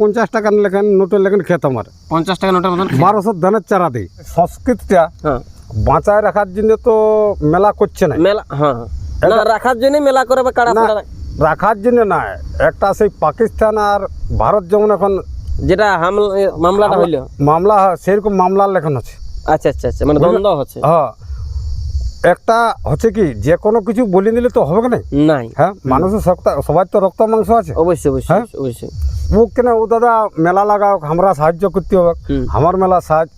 পঞ্চাশ টাকার লেখেন নোটের লেখেন খেত আমার। পঞ্চাশ টাকা নোটের মতন বারোশো ধানের চারা দিই। সংস্কৃতিটা হ্যাঁ। বাঁচায় রাখার জন্য তো মেলা করছে না। মেলা হ্যাঁ হ্যাঁ। রাখার জন্য মেলা করে বা কাড়া না, রাখার জন্য না একটা সেই পাকিস্তান আর ভারত যেমন এখন যেটা হামলা মামলাটা হইল। মামলা হয়, সেরকম মামলার লেখন আছে। আচ্ছা আচ্ছা আচ্ছা মানে দ্বন্দ্ব হচ্ছে। হ্যাঁ। একটা হচ্ছে কি যে কোনো কিছু বলে দিলে তো হবে না নাই? হ্যাঁ মানুষের সবার তো রক্ত মাংস আছে। অবশ্যই অবশ্যই হ্যাঁ? অবশ্যই। ও কেন ও দাদা মেলা লাগাও আমরা সাহায্য করতে হবে। আমার মেলা সাহায্য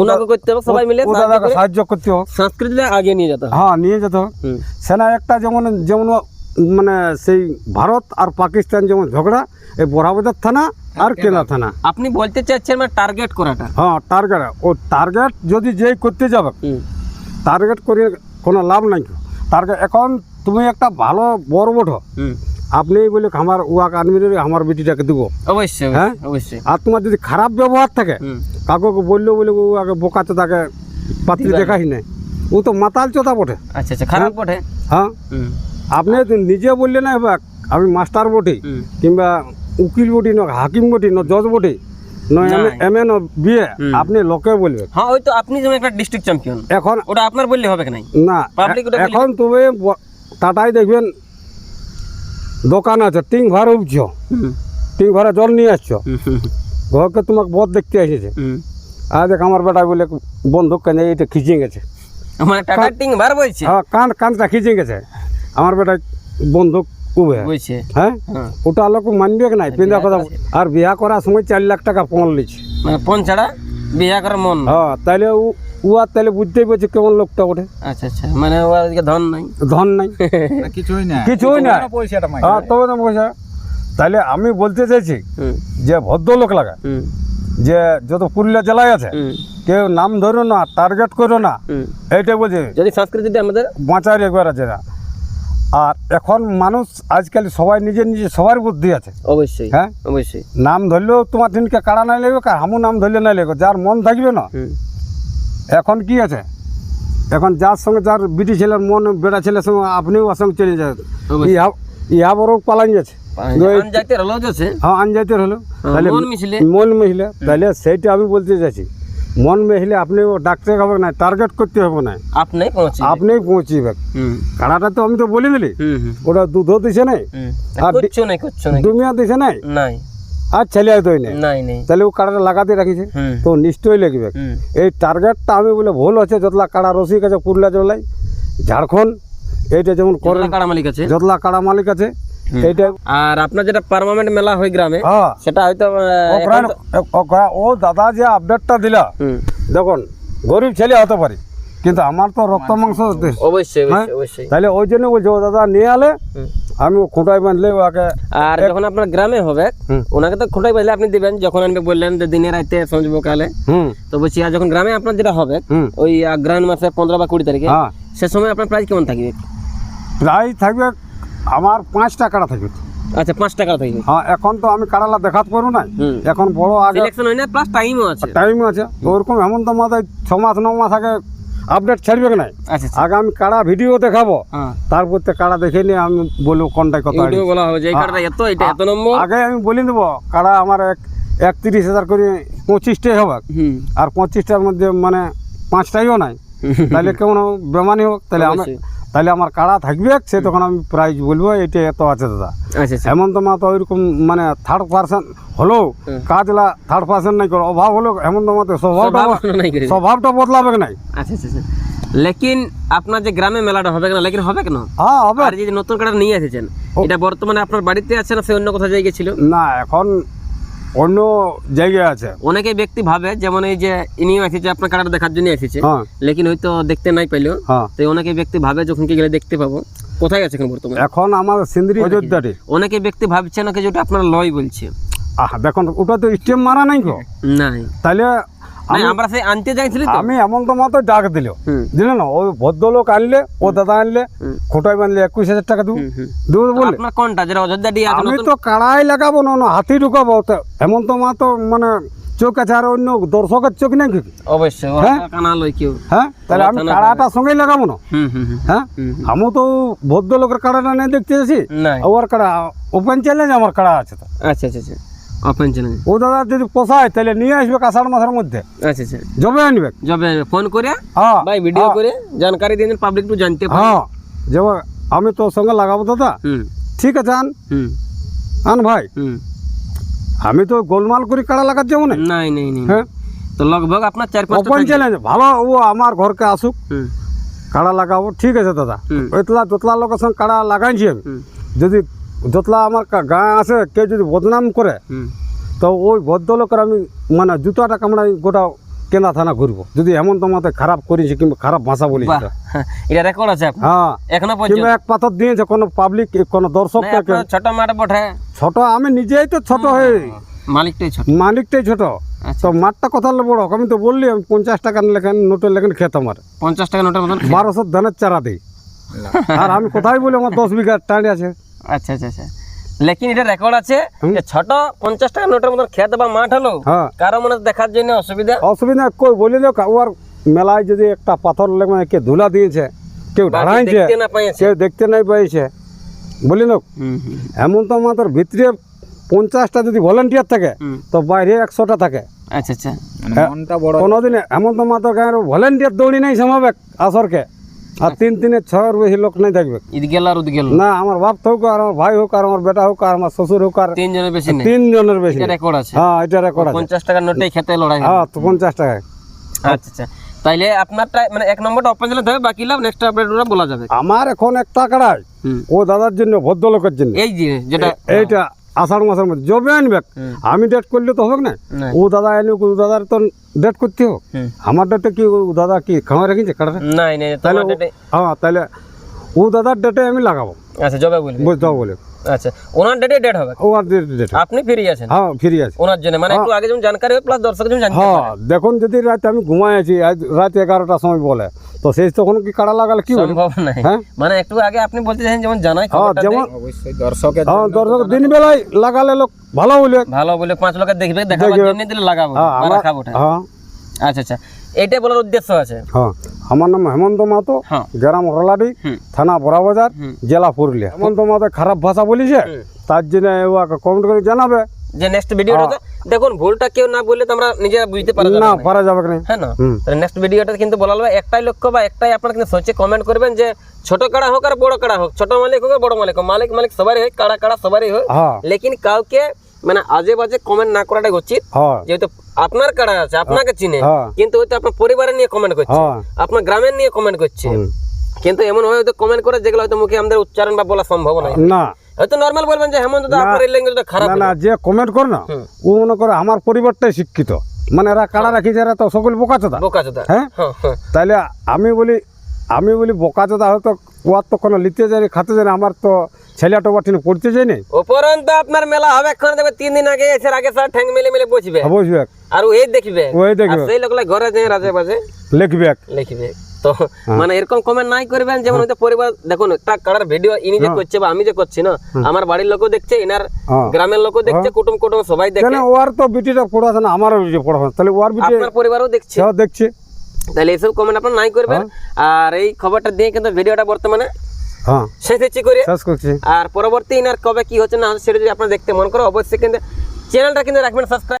ওনাকে করতে হবে সবাই মিলে দাদাকে সাহায্য করতে হবে। সংস্কৃতিটা আগে নিয়ে যেতে হ্যাঁ নিয়ে যেতে হবে। সেনা একটা যেমন যেমন মানে সেই ভারত আর পাকিস্তান যেমন ঝগড়া এই বড়াবাজার থানা আর কেনা থানা। আপনি বলতে চাচ্ছেন মানে টার্গেট করাটা। হ্যাঁ টার্গেট ও টার্গেট যদি যেই করতে যাবে টার্গেট করে কোনো লাভ নাই। টার্গেট এখন তুমি একটা ভালো বড় বটো হুম। আপনি বলে আমার উয়াক আনবি আমার বেটিটাকে দিব। অবশ্যই হ্যাঁ? অবশ্যই, আর তোমার যদি খারাপ ব্যবহার থাকে। কাকুকে বলল বলে আগে বোকাতে তাকে পাত্রী দেখাই নাই। ও তো মাতাল চোতা বটে। আচ্ছা আচ্ছা খারাপ বটে? হ্যাঁ? আপনি নিজে বললে না এবার আমি মাস্টার বটি কিংবা উকিল বটি ন হাকিম বটি ন জজ বটি ন ন। বিয়ে। আপনি লোকে বলবে। হ্যাঁ ওই তো আপনি যেমন একটা ডিস্ট্রিক্ট চ্যাম্পিয়ন এখন ওটা আপনার বললে হবে না এ- এখন তুমি টাটাই দেখবেন দোকান আছে টিং ভাড়া উঠছ। টিং ভাড়া জল নিয়ে আসছো। ঘরকে তোমাকে বধ দেখতে এসেছে। আর দেখ আমার বেটা বলে বন্ধুক কেন এইটা খিচিয়ে গেছে। টিং হ্যাঁ কান কানটা খিচিয়ে গেছে। আমার বেটা বন্ধুক হ্যাঁ? হ্যাঁ। ওটা লোক মানবে নাই? পিন্দা কথা আর বিয়া করার সময় চার লাখ টাকা পণ লিছে। মানে পন ছাড়া বিয়া করে মন। হ্যাঁ তাহলে ও ও আর তাহলে বুঝতেই পারছে কেমন লোকটা ওঠে আচ্ছা আচ্ছা মানে আজকে ধন নাই। ধন নাই। কিছুই না কিছুই না পয়সাটা হ্যাঁ তবে না পয়সা। তাহলে আমি বলতে চাইছি হুম, যে ভদ্রলোক লাগা হুম, যে যত পুরুলিয়া জেলায় আছে কেউ নাম ধরো না টার্গেট করো না হুম। এইটা বলছে। যদি সংস্কৃতিটা আমাদের। বাঁচার একবার আছে না। আর এখন মানুষ আজকাল সবাই নিজের নিজে সবার বুদ্ধি আছে। অবশ্যই হ্যাঁ? অবশ্যই। নাম ধরলেও তোমার দিনকে কাড়া নাই লাগবে কার হামু নাম ধরলে নাই লাগবে যার মন থাকবে না হুম, এখন কি আছে? এখন যার সঙ্গে যার বিটি ছেলের মন বেড়া ছেলের সঙ্গে আপনিও ওর সঙ্গে চলে যাবেন ইহা ইহা বড় পালান যাচ্ছে। হ্যাঁ আনজাইতে হলো। তাহলে মন মিশলে। মেহিলে তাহলে সেইটা আমি বলতে চাইছি। মন মেহিলে আপনি ও ডাকতে হবে না টার্গেট করতে হবে না। আপনি আপনি পৌঁছিবে। কাড়াটা তো আমি তো বলে দিলি। ওটা দুধও দিছে নাই। আর দুমিয়া দিছে নাই। আর ছেলে দই নাই। তাহলে ও কাড়াটা লাগাতে রাখিছে তো নিশ্চয়ই লাগবে। এই টার্গেটটা আমি বলে ভুল হচ্ছে যতলা কাড়া রসিক আছে পুরুলিয়া জেলায়। ঝাড়খণ্ড এইটা যেমন করে কাড়া মালিক আছে। যতলা কাড়া মালিক আছে এইটা আর আপনার যেটা পার্মানেন্ট মেলা হয় গ্রামে হ্যাঁ। সেটা হয়তো ও দাদা যে আপডেটটা দিলা দেখুন গরিব ছেলে হতে পারি কিন্তু আমার তো রক্ত মাংস অবশ্যই হ্যাঁ? অবশ্যই তাহলে ওই জন্য বলছে ও দাদা নিয়ে আলে। আমি ও খুঁটায় বাঁধলে ওকে আর যখন আপনার গ্রামে হবে। ওনাকে তো খোঁটাই বাঁধলে আপনি দিবেন যখন আনবে বললেন যে দিনে রাতে সঞ্জব কালে। হুম। তো বলছি আর যখন গ্রামে আপনার যেটা হবে ওই আগ্রায়ণ মাসে পনেরো বা কুড়ি তারিখে হ্যাঁ। সে সময় আপনার প্রাইস কেমন থাকবে? প্রায় থাকবে আমার পাঁচটা কাড়া থাকবে। আচ্ছা পাঁচ টাকা থাকবে। হ্যাঁ এখন তো আমি কাড়ালা দেখাতে পারব না। এখন বড় আগে সিলেকশন হয় না প্লাস টাইমও আছে। টাইমও আছে। ওরকম ওরকম তো মাথায় ছ মাস ন মাস আগে আপডেট ছাড়বে নাই? আচ্ছা আচ্ছা। আগে আমি কাড়া ভিডিও দেখাবো। হ্যাঁ। তারপর তো কাড়া দেখে নিয়ে আমি বলব কোনটায় কথা আগে আমি বলে দেবো কাড়া আমার এক একত্রিশ হাজার করে পঁচিশটাই হবে। আর পঁচিশটার মধ্যে মানে পাঁচটাইও নাই। তাহলে কেমন? বেমানি হোক তাহলে আমি অবশ্যই। তাহলে আমার কাড়া থাকবে সে তখন আমি প্রাইজ বলব এটা এত আছে দাদা। আচ্ছা আচ্ছা। হেমন্ত মাতো ওইরকম মানে থার্ড পার্সেন্ট হুম। কাজলা থার্ড পার্সেন্ট নাই করো অভাব হলো হেমন্ত মাতো স্বভাবটা স্বভাবটা বদলাবে নাই? আচ্ছা লেকিন আপনার যে গ্রামে মেলাটা হবে না লেকিন হবে কেন? হ্যাঁ হবে। আর যে নতুন কার্ড নিয়ে এসেছেন এটা বর্তমানে আপনার বাড়িতে আছে না সে অন্য কোথাও জায়গায় ছিল? না এখন অন্য জায়গায় আছে। অনেকে ব্যক্তি ভাবে যেমন এই যে ইনিও এসেছে আপনার কাটার দেখার জন্য এসেছে। হ্যাঁ। লেকিন হয়তো দেখতে নাই পাইলো হ্যাঁ। তো অনেকে ব্যক্তি ভাবে যখন কি গেলে দেখতে পাবো। কোথায় আছে এখন বর্তমানে? এখন আমার সিন্দ্রি অযোধ্যাটি অনেকে ব্যক্তি ভাবছে নাকি যেটা আপনার লয় বলছে। আহ দেখুন ওটা তো স্টেম মারা নাই গো। নাই। তাহলে আমরা সেই আনতে চাইছিলি তো? আমি হেমন্ত মাতো ডাক দিল। দিলে না ওই ভদ্রলোক আনলে ও দাদা আনলে। খোটাই বানলে একুশ হাজার টাকা দেবো। হুম, হুম। দেবো বললে কোনটা? যেটা অযোধ্যা দিয়ে আমি তো কাড়াই লাগাবো না না হাতি ঢুকাবো তো হেমন্ত মাতো মানে চোখ আছে আর অন্য দর্শকের চোখ নেই কি? অবশ্যই হ্যাঁ? হ্যাঁ? তাহলে আমি কাড়াটার সঙ্গেই লাগাবো না? হ্যাঁ। আমি তো ভদ্রলোকের কাড়াটা নিয়ে দেখতে এসেছি। নাই। ওর কাড়া ওপেন চ্যালেঞ্জ আমার কাড়া আছে তো। আচ্ছা আচ্ছা। আচ্ছা ওপেন চ্যালেঞ্জ ও দাদা যদি পোষায় তাহলে নিয়ে আসবে আষাঢ় মাসের মধ্যে। আচ্ছা আচ্ছা। জমে আনবে। যাবে ফোন করে হ্যাঁ ভাই ভিডিও করে জানকারি দিয়ে পাবলিক একটু জানতে পারে। হ্যাঁ যেমন আমি তোর সঙ্গে লাগাবো দাদা। হুম। ঠিক আছে আন। হুম। আন ভাই। হুম। আমি তো গোলমাল করে কাড়া লাগার যাব না। নাই নাই নাই হ্যাঁ। তো লগভগ আপনার চার পাঁচটা ওপেন চ্যালেঞ্জ ভালো ও আমার ঘরকে আসুক। হুম। কাড়া লাগাবো। ঠিক আছে দাদা। হুম। ওইতলা দোতলা লোকের সঙ্গে কাড়া লাগাইছি আমি। হুম। যদি দোতলা আমার গাঁ আছে কেউ যদি বদনাম করে তো ওই ভদ্রলোকের আমি মানে জুতাটা কামড়াই গোটা কেনা থানা ঘুরবো। যদি হেমন্ত মাতে খারাপ করেছে কিংবা খারাপ ভাষা তো। এটা রেকর্ড আছে হ্যাঁ। এখনও পর্যন্ত? এক পাথর দিয়েছে কোনো পাবলিক কোনো দর্শককে নাই, ছোট মাঠ বটে। ছোট আমি নিজেই তো ছোট হয়ে। মালিকটাই ছোট। মালিকটাই ছোট। আচ্ছা তো মাঠটা কথা হলো বড় আমি তো বললি আমি পঞ্চাশ টাকা লেখেন নোটের লেখেন খেত আমার। পঞ্চাশ টাকা নোটের মতন বারোশো ধানের চারা দিই। আর আমি কোথায় বলি আমার দশ বিঘা টাঁড়ি আছে। আচ্ছা আচ্ছা আচ্ছা। লেকিন এটা রেকর্ড আছে। যে ছোট পঞ্চাশ টাকা নোটের মতন খেত বা মাঠ হলো হ্যাঁ। কারও মনে দেখার জন্য অসুবিধা? অসুবিধা কই বলি লোক ওর মেলায় যদি একটা পাথর লেগে কে ধুলা দিয়েছে কেউ দেখতে কেউ দেখতে নাই পাইছে। বলি লোক এমন তো আমাদের ভিতরে পঞ্চাশটা যদি ভলেন্টিয়ার থাকে তো বাইরে একশোটা থাকে। আচ্ছা আচ্ছা। হ্যাঁ, কোনোদিন হেমন্ত মাতো গাঁয়ের ভলেন্টিয়ার দৌড়ি নাই সমাবে আসরকে। আর তিন তিনে ছয়ের বেশি লোক নাই থাকবে। ঈদ গেল আর গেল না। আমার বাপ হোক আর আমার ভাই হোক আর আমার বেটা হোক আর আমার শ্বশুর হোক আর তিনজনের বেশি নেই। তিনজনের বেশি রেকর্ড আছে। হ্যাঁ এটা রেকর্ড আছে। পঞ্চাশ টাকার নোটেই খেতে লড়াই হ্যাঁ তো পঞ্চাশ টাকায়। আচ্ছা আচ্ছা। তাইলে আপনারটা মানে এক নম্বরটা চ্যালেঞ্জ হবে বাকি লাভ নেক্সট আপডেট বলা যাবে। আমার এখন একটা কাড়াই। ও দাদার জন্য ভদ্রলোকের জন্য। এই যে যেটা এইটা আষাঢ় মাসের মধ্যে। জবে আনবে আমি ডেট করলে তো হবে না। ও দাদা এনে ও দাদার তো ডেট করতে হোক আমার ডেটে কি ও দাদা কি খাওয়া রেখেছে নাই তাহলে হ্যাঁ তাহলে ও দাদার ডেটে আমি লাগাবো। আচ্ছা জবে বলবি। বলে আচ্ছা ওনার ডেটে ডেট হবে? ও ডেট আপনি ফ্রি আছেন? হ্যাঁ ফ্রি আছে। ওনার জন্য মানে একটু আগে যেমন জানকারি প্লাস দর্শক যেমন জানতে হ্যাঁ। দেখুন যদি রাতে আমি ঘুমাই আছি আজ রাত এগারোটার সময় বলে তো সেই তখন কি কাড়া লাগালে কি সম্ভব নাই। হ্যাঁ? মানে একটু আগে আপনি বলতে চাইছেন যেমন জানাই হ্যাঁ খবরটা যেমন। অবশ্যই দর্শকের হ্যাঁ দর্শক দিন বেলায় লাগালে লোক ভালো বলবে ভালো বলে পাঁচ লোকের দেখবে দেখাবার জন্য দিলে লাগাবো হ্যাঁ আমার ওটা। হ্যাঁ। আচ্ছা আচ্ছা এইটাই বলার উদ্দেশ্য আছে। হ্যাঁ আমার নাম হেমন্ত মাতো হ্যাঁ। গ্রাম হরলাডি থানা বড়াবাজার হুম। জেলা পুরুলিয়া। হেমন্ত মাহাতো খারাপ ভাষা বলিছে তার জন্য ওকে কমেন্ট করে জানাবে। যে নেক্সট ভিডিওটা দেখুন ভুলটা কেউ না বললে তো আমরা নিজেরা বুঝতে পারা যাবে না পারা যাবে না। হ্যাঁ না? তাহলে নেক্সট ভিডিওটা কিন্তু বলা হবে একটাই লক্ষ্য বা একটাই আপনারা কিন্তু সোচে কমেন্ট করবেন যে ছোট কাড়া হোক আর বড় কাড়া হোক ছোট মালিক হোক বড় মালিক হোক মালিক মালিক সবারই হয় কাড়া কাড়া সবারই হয়। হ্যাঁ। লেকিন কাউকে মানে আজে বাজে কমেন্ট না করাটাই উচিত। হ্যাঁ। যেহেতু আপনার কাড়া আছে আপনাকে চিনে হ্যাঁ। কিন্তু হয়তো আপনার পরিবারের নিয়ে কমেন্ট করছে হ্যাঁ। আপনার গ্রামের নিয়ে কমেন্ট করছে। কিন্তু এমন হয় হয়তো কমেন্ট করে যেগুলো হয়তো মুখে আমাদের উচ্চারণ বা বলা সম্ভব নয়। না। হয়তো নর্মাল বলবেন যে হেমন্ত দা আপনার ল্যাঙ্গুয়েজটা খারাপ না না যে কমেন্ট করে না ও মনে করে আমার পরিবারটাই শিক্ষিত। মানে এরা কাড়া রাখিছে এরা তো সকল বোকা চোদা হ্যাঁ? হ্যাঁ হ্যাঁ। তাইলে আমি বলি আমি বলি বোকা চোদা হয়তো ওয়ার তো কোনো লিতে যায়নি খাতে যায়নি আমার তো ছেলেটা বাটিনে পড়তে যায়নি উপরন্ত আপনার মেলা হবে এখন দেখবে তিন দিন আগে এসে আগে স্যার ঠ্যাং মেলে মেলে বসবে। বুঝবে আর ও এই দেখবে। ওই দেখবে। সেই লোকলা ঘরে যে রাজে বাজে। লিখবে। লিখবে। তো মানে এরকম কমেন্ট নাই করবেন যেমন হয়তো পরিবার দেখুন একটা কাড়ার ভিডিও ইনি যে করছে বা আমি যে করছি না আমার বাড়ির লোকও দেখছে ইনার হ্যাঁ। গ্রামের লোকও দেখছে কুটুম কুটুম সবাই দেখে। ওর তো বিটিটা পড়াশোনা আমারও বিটি পড়াশোনা তাহলে ওর বিটি আপনার পরিবারও দেখছে। দেখছে। তাহলে এইসব কমেন্ট আপনার নাই করবেন। আর এই খবরটা দিয়ে কিন্তু ভিডিওটা বর্তমানে হ্যাঁ। শেষ হচ্ছে করে। শেষ করছি। আর পরবর্তী ইনার কবে কি হচ্ছে না সেটা যদি আপনার দেখতে মন করে অবশ্যই কিন্তু চ্যানেলটা কিন্তু রাখবেন সাবস্ক্রাইব